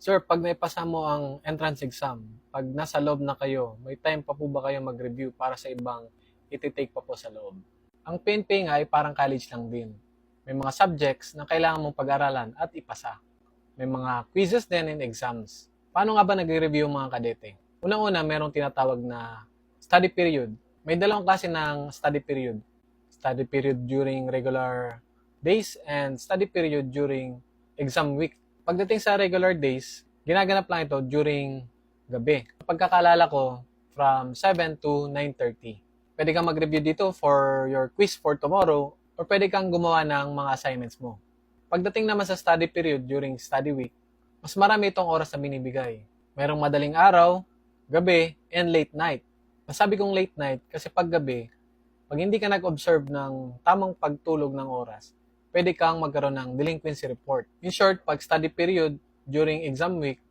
Sir, pag naipasa mo ang entrance exam, pag nasa loob na kayo, may time pa po ba kayo mag-review para sa ibang ititake pa po sa loob? Ang PNP nga ay parang college lang din. May mga subjects na kailangan mong pag-aralan at ipasa. May mga quizzes din and exams. Paano nga ba nagre-review ang mga kadete? Unang-una, merong tinatawag na study period. May dalawang klase ng study period. Study period during regular days and study period during exam week. Pagdating sa regular days, ginaganap lang ito during gabi. Pagkakalala ko, from 7 to 9.30. Pwede kang mag-review dito for your quiz for tomorrow or pwede kang gumawa ng mga assignments mo. Pagdating naman sa study period during study week, mas marami itong oras na binibigay. Merong madaling araw, gabi, and late night. Nasabi kong late night kasi pag gabi, pag hindi ka nag-observe ng tamang pagtulog ng oras, pwede kang magkaroon ng delinquency report. In short, pag study period during exam week,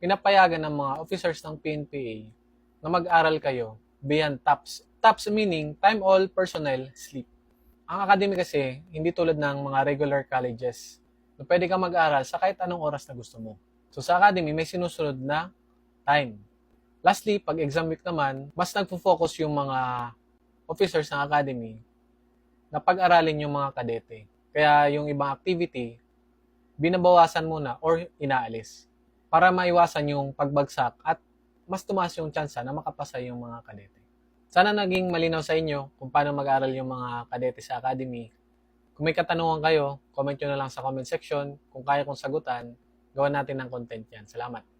pinapayagan ng mga officers ng PNPA na mag-aral kayo beyond TAPS. TAPS meaning time all personnel sleep. Ang academy kasi, hindi tulad ng mga regular colleges na pwede kang mag-aral sa kahit anong oras na gusto mo. So sa academy, may sinusunod na time. Lastly, pag exam week naman, mas nagfo-focus yung mga officers ng academy na pag-aralin yung mga kadete. Kaya yung ibang activity, binabawasan muna or inaalis para maiwasan yung pagbagsak at mas tumaas yung tsansa na makapasa yung mga kadete. Sana naging malinaw sa inyo kung paano mag-aral yung mga kadete sa academy. Kung may katanungan kayo, comment nyo na lang sa comment section. Kung kaya kong sagutan, gawan natin ng content yan. Salamat.